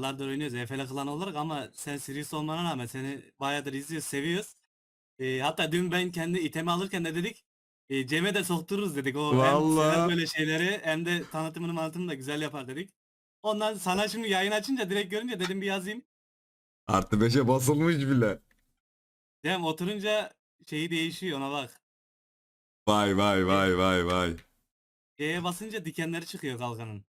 yıllardır oynuyoruz EFL klan olarak ama sen Sirius olmana rağmen seni bayağıdır izliyoruz, seviyoruz. Ee, hatta dün ben kendi itemi alırken de dedik e, Cem'e de soktururuz dedik. O hem sever Vallahi. böyle şeyleri hem de tanıtımını manıtımını da güzel yapar dedik. Ondan sana şimdi yayın açınca direkt görünce dedim bir yazayım. Artı 5'e basılmış bile. Cem oturunca şeyi değişiyor ona bak. Vay vay vay vay vay. C'ye basınca dikenleri çıkıyor kalkanın.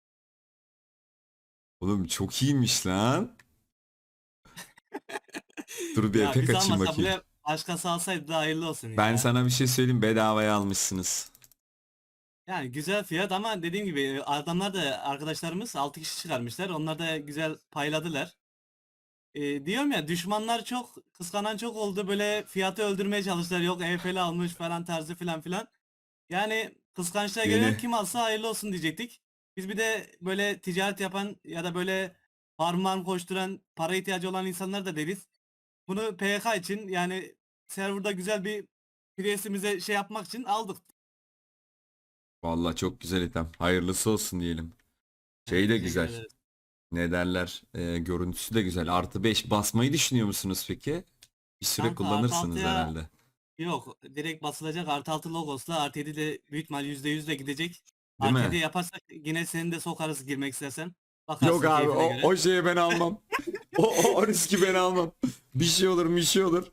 Oğlum çok iyiymiş lan. Dur bir Ya epe biz kaçayım almasak bakayım. bile başkası alsaydı da hayırlı olsun Ben ya. sana bir şey söyleyeyim bedavaya almışsınız. Yani güzel fiyat ama dediğim gibi e, adamlar da arkadaşlarımız 6 kişi çıkarmışlar. Onlar da güzel payladılar. Ee, diyorum ya düşmanlar çok kıskanan çok oldu. Böyle fiyatı öldürmeye çalıştılar. Yok EFL almış falan tarzı filan filan. Yani kıskançlığa gelen kim alsa hayırlı olsun diyecektik. Biz bir de böyle ticaret yapan ya da böyle parmağın koşturan para ihtiyacı olan insanlar da deriz. Bunu PK için yani serverda güzel bir presimize şey yapmak için aldık. Vallahi çok güzel item. Hayırlısı olsun diyelim. Şey de güzel. Ne derler? Ee, görüntüsü de güzel. Artı 5 basmayı düşünüyor musunuz peki? Bir süre Kanka, kullanırsınız artı altıya- herhalde. Yok direkt basılacak artı altı logosla artı 7 de büyük ihtimal %100 de gidecek. Değil Artı mi? 7 yaparsak yine seni de sokarız girmek istersen. Bakarsın Yok abi keyfine o, göre. o şeye ben almam. o, o, o riski ben almam. Bir şey olur bir şey olur.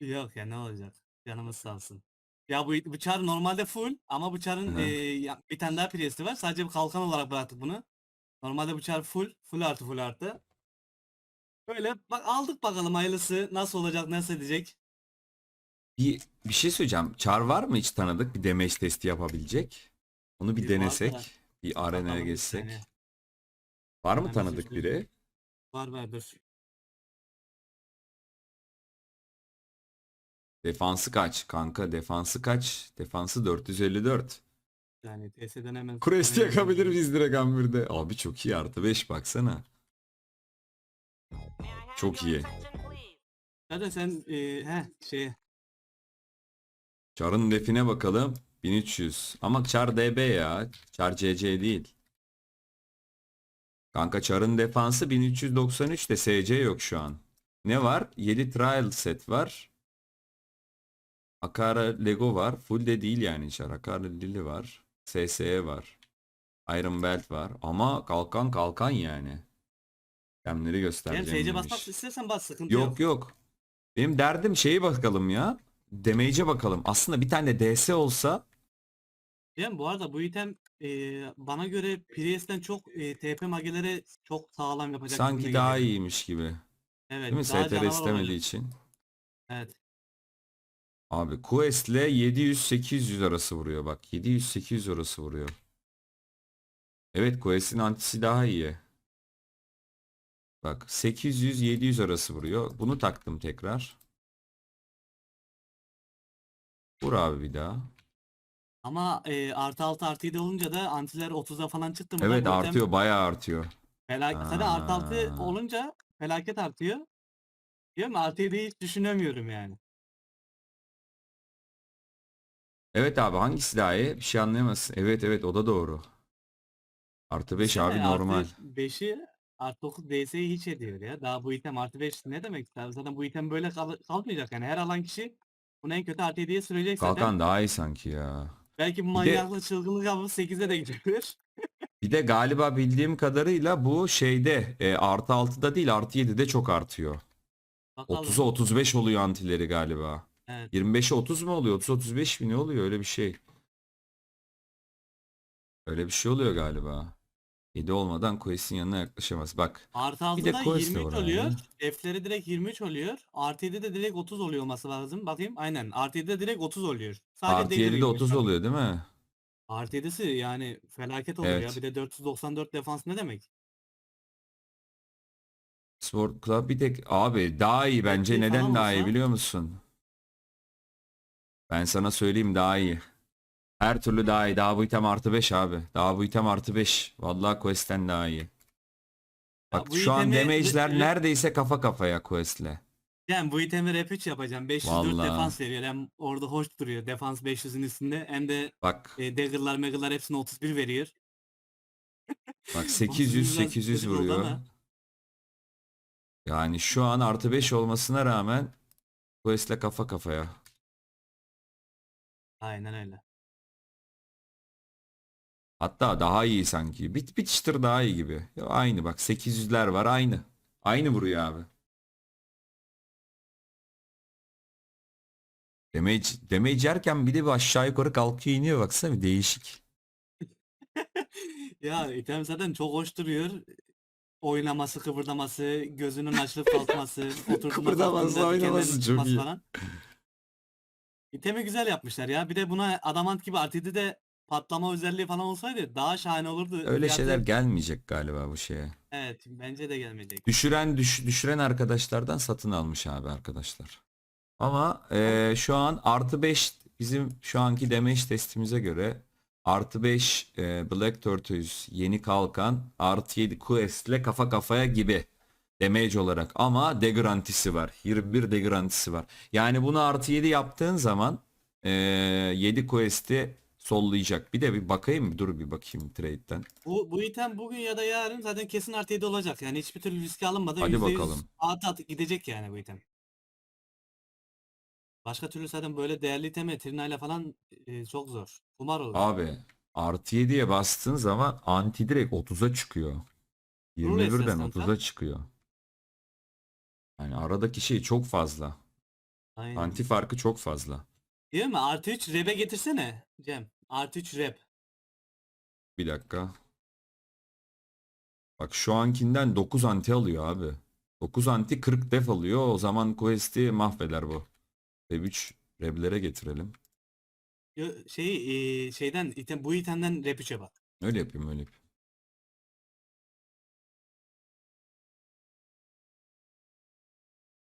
Yok ya ne olacak? Canımız sağ olsun. Ya bu bıçağın normalde full ama bıçağın Hı. e, ya- bir tane daha priyesi var. Sadece bir kalkan olarak bıraktık bunu. Normalde bıçağın full. Full artı full artı. Böyle bak aldık bakalım hayırlısı nasıl olacak nasıl edecek. Bir, bir şey söyleyeceğim. Çar var mı hiç tanıdık bir damage testi yapabilecek? Onu bir Bir var da, denesek. Bir arenaya bir geçsek. saniye. Var mı tanıdık biri? Var var dur. Defansı kaç kanka? Defansı kaç? Defansı 454. Yani TS'den hemen hemen yakabilir miyiz direkt Ambir'de? Abi çok iyi artı 5 baksana. Çok iyi. Zaten sen e, he şey Char'ın define bakalım. 1300. Ama Char DB ya. Char CC değil. Kanka Char'ın defansı 1393 de SC yok şu an. Ne var? 7 trial set var. Akara Lego var. Full de değil yani Char. Akara Lily var. SSE var. Iron Belt var. Ama kalkan kalkan yani. Gemleri Cem göstereceğim. SC demiş. basmak istersen bas sıkıntı yok. Yok yok. Benim derdim şeyi bakalım ya. Damage'e bakalım. Aslında bir tane DS olsa Cem bu arada bu item e, bana göre Prius'ten çok e, TP magelere çok sağlam yapacak sanki daha geliyor. iyiymiş gibi. Evet, Değil mi? daha STR canavar istemediği olacak. için. Evet. Abi Quest ile 700-800 arası vuruyor bak. 700-800 arası vuruyor. Evet Quest'in antisi daha iyi. Bak 800-700 arası vuruyor. Bunu taktım tekrar. Vur abi bir daha. Ama e, artı 6 artı 7 olunca da antiler 30'a falan çıktı mı da Evet item artıyor bayağı artıyor. Felaket. Zaten artı 6 Ha. olunca felaket artıyor. Diyorum ya, artı 7'yi hiç düşünemiyorum yani. Evet abi hangisi daha iyi? Bir şey anlayamazsın. Evet evet o da doğru. Artı 5 abi Düşünsene, normal. Artı 5'i artı 9 DS'yi hiç ediyor ya. Daha bu item artı 5 ne demek? Zaten bu item böyle kal- kalmayacak yani. Her alan kişi bunu en kötü artı 7'ye sürecek zaten. Kalkan daha iyi sanki ya. Belki bu manyaklık çılgınlık yapıp 8'e de gidebilir. Bir de galiba bildiğim kadarıyla bu şeyde e, artı 6'da değil artı 7'de çok artıyor. Bakalım. 30'a 35 oluyor antileri galiba. Evet. 25'e 30 mu oluyor? 30-35 mi ne oluyor? Öyle bir şey. Öyle bir şey oluyor galiba. 7 olmadan Quest'in yanına yaklaşamaz. Bak Artı Bir de 6'da quest de 23 var oluyor. yani. F'leri direkt 23 oluyor. Artı 7'de direkt 30 oluyor olması lazım. Bakayım aynen. Artı 7'de direkt 30 oluyor. Sadece artı Dagger 7'de yokmuş 30 bak. oluyor değil mi? Artı 7'si yani felaket oluyor ya. Evet. Bir de 494 defans ne demek? Sport Club bir tek abi daha iyi bence iyi neden falan daha iyi olsa- biliyor musun? Ben sana söyleyeyim daha iyi. Her türlü daha iyi. Daha bu item artı 5 abi. Daha bu item artı 5. Vallahi Quest'ten daha iyi. Bak bu şu an itemi- damage'ler re- neredeyse kafa kafaya Quest'le. Yani bu itemi rap 3 yapacağım. 504 Vallahi. defans veriyor. Hem orada hoş duruyor. Defans 500'ün üstünde. Hem de Bak e, dagger'lar megger'lar hepsine 31 veriyor. bak 30 800 biraz 800 kötü oldu vuruyor. ama. Yani şu an artı 5 olmasına rağmen Quest'le kafa kafaya. Aynen öyle. Hatta daha iyi sanki. Bit bir çıtır daha iyi gibi. Ya aynı bak 800'ler var aynı. Aynı vuruyor abi. Damage, damage yerken bir de bir aşağı yukarı kalkıyor iniyor baksana bir değişik. Ya item zaten çok hoş duruyor. Oynaması, kıvırdaması, gözünün açılıp kalkması, Kıpırdaması, oynaması çok iyi. falan. İtemi güzel yapmışlar ya. Bir de buna Adamant gibi RT'de de patlama özelliği falan olsaydı daha şahane olurdu. Öyle Fiyatı- şeyler gelmeyecek galiba bu şeye. Evet, bence de gelmeyecek. Düşüren düş- düşüren arkadaşlardan satın almış abi arkadaşlar. Ama eee, şu an artı 5 bizim şu anki damage testimize göre artı 5 eee, Black Tortoise yeni kalkan artı 7 Quest ile kafa kafaya gibi damage olarak ama de garantisi var. 21 de garantisi var. Yani bunu artı 7 yaptığın zaman eee 7 Quest'i sollayacak. Bir de bir bakayım dur bir bakayım trade'den. Bu, bu item bugün ya da yarın zaten kesin artı 7 olacak. Yani hiçbir türlü riske alınmadan Hadi %100 bakalım. at at gidecek yani bu item. Başka türlü zaten böyle değerli iteme Trinayla falan e, çok zor. Kumar olur. Abi artı 7'ye bastığın zaman anti direkt 30'a çıkıyor. Rule 21'den esas kanka. 30'a çıkıyor. Yani aradaki şey çok fazla. Aynen. Anti farkı çok fazla. Değil mi? Artı 3 rep'e getirsene Cem. Artı 3 rep. Bir dakika. Bak şu ankinden 9 anti alıyor abi. 9 anti 40 def alıyor. O zaman quest'i mahveder bu. Rev 3 revlere getirelim. Yo- Şey e, şeyden item bu itemden rep 3'e bak. Öyle yapayım öyle yapayım.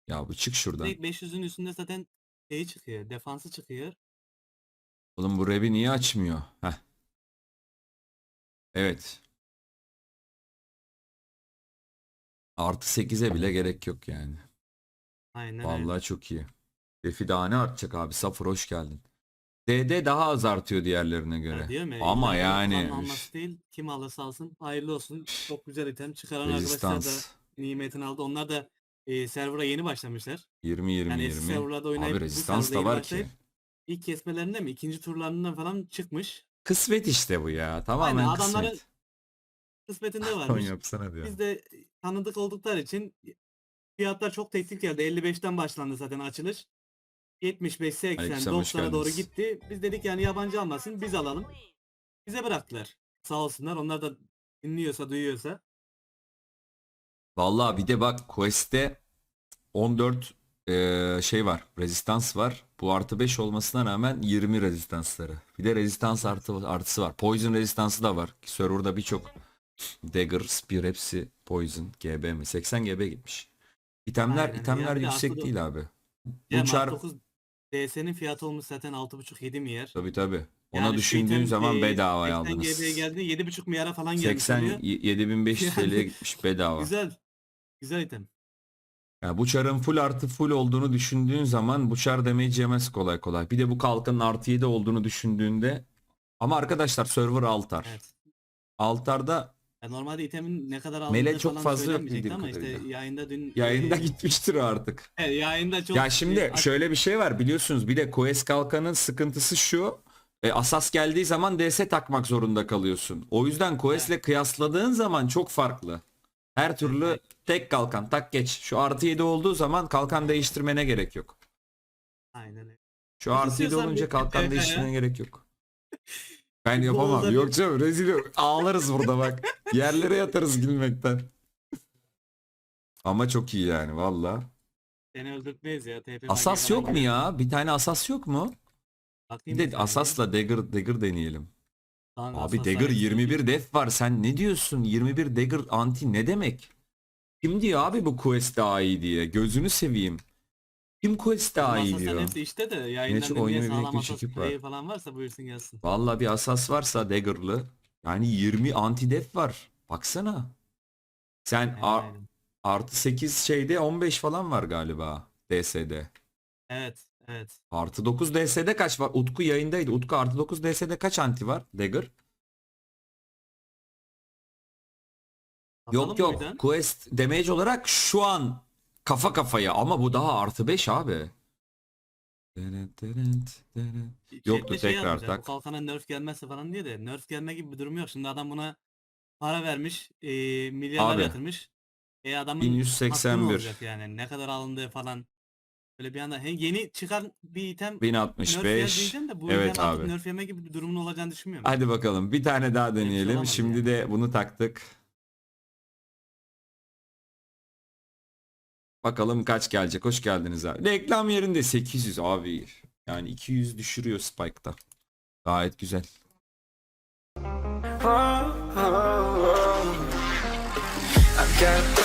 Ya bu çık şuradan. Direkt 500'ün üstünde zaten şeyi çıkıyor. Defansı çıkıyor. Oğlum bu rev'i niye açmıyor? Heh. Evet. Artı 8'e bile gerek yok yani. Aynen öyle. Vallahi çok iyi. Defi daha ne artacak abi? Safır hoş geldin. DD daha az artıyor diğerlerine Ya göre. diyorum ya, Ama illa yani kullanma alması değil. Kim alırsa alsın. Hayırlı olsun. Çok güzel item. Çıkaran arkadaşlar rezistans da nimetini aldı. Onlar da e, server'a yeni başlamışlar. 20 20 Yani eski 20. serverlarda oynayıp Abi bu rezistans serverda da yeni var ki. başlayıp ilk kesmelerinde mi? ikinci turlarından falan çıkmış. Kısmet işte bu ya. Tamamen Aynen, adamların kısmet. Kısmetinde varmış. yapsana diyor. Biz de tanıdık oldukları için fiyatlar çok teklif geldi. 55'ten başlandı zaten açılış. 75, 80, Aleykümselam, hoş 90'a doğru geldiniz. gitti. Biz dedik yani yabancı almasın biz alalım. Bize bıraktılar. Sağ olsunlar. Onlar da dinliyorsa, duyuyorsa. Vallahi bir de bak Quest'te 14 eee, şey var. Rezistans var. Bu artı 5 olmasına rağmen 20 rezistansları. Bir de rezistans artı artısı var. Poison rezistansı da var. Ki Server'da birçok Dagger, Spear hepsi Poison, GB mi? 80 GB gitmiş. İtemler, Aynen. itemler Ya de yüksek aslında- değil abi. Bu Cem çar 9 DS'nin fiyatı olmuş zaten 6.5-7 milyar. tabi tabi. Ona Yani şu düşündüğün item, zaman e, bedavaya 80 aldınız. GB'ye geldi 7.5 milyara falan gelmiş 80 oluyor. 7500 TL'ye Yani- gitmiş bedava. Güzel. Güzel item. Ya bu çarın full artı full olduğunu düşündüğün zaman bu çar damage yemez kolay kolay. Bir de bu kalkanın artı 7 olduğunu düşündüğünde ama arkadaşlar server altar. Evet. Altarda Ya normalde itemin ne kadar aldığını Mele çok falan fazla yok söylenmeyecekti bildiğim ama işte yayında dün yayında gitmiştir artık. Evet, yayında çok Ya şimdi e, şöyle bir şey var biliyorsunuz bir de Quest kalkanın sıkıntısı şu. E, asas geldiği zaman DS takmak zorunda kalıyorsun. O yüzden Quest'le kıyasladığın zaman çok farklı. Her türlü tek kalkan tak geç. Şu artı 7 olduğu zaman kalkan değiştirmene gerek yok. Aynen öyle. Şu artı 7 İstiyorsan olunca bir- kalkan değiştirmene gerek yok. Ben yapamam. Yok canım rezil yok. Ağlarız burada bak. Yerlere yatarız gülmekten. Ama çok iyi yani valla. Seni öldürtmeyiz ya. TP Asas yok mu ya? Bir tane asas yok mu? Bir de asasla dagger dagger deneyelim. Abi dagger sayesinde 21 def var. Sen ne diyorsun? 21 dagger anti ne demek? Kim diyor abi bu quest daha iyi diye? Gözünü seveyim. Kim quest daha iyi diyor? hepsi işte de yayından Gerçi dinleyen oyunu sağlam asas çekip var. player falan varsa buyursun gelsin. Valla bir asas varsa dagger'lı. Yani 20 anti def var. Baksana. Sen Aynen, ar- aynen. artı 8 şeyde 15 falan var galiba DS'de. Evet, evet. Artı 9 DS'de kaç var? Utku yayındaydı. Utku artı 9 DS'de kaç anti var? Dagger. Yok Bakalım yok. buradan. Quest damage olarak şu an kafa kafaya ama bu daha artı 5 abi. Yoktu, şey tekrar yazmışlar, tak. Kalkana nerf gelmezse falan diye de nerf gelme gibi bir durum yok. Şimdi adam buna para vermiş, e, milyarlar Abi, yatırmış. E adamın hakkı mı 1181. olacak yani ne kadar alındığı falan. Böyle bir anda hem yeni çıkan bir item nerf yer 1065. diyeceğim de bu Evet item artık abi. nerf yeme gibi bir durumun olacağını düşünmüyorum. Hadi bakalım bir tane daha deneyelim. olamadı Şimdi yani. de bunu taktık. Bakalım kaç gelecek. Hoş geldiniz abi. Reklam yerinde 800 abi. Yani 200 düşürüyor Spike'da. Gayet güzel. Oh, oh, oh. I've got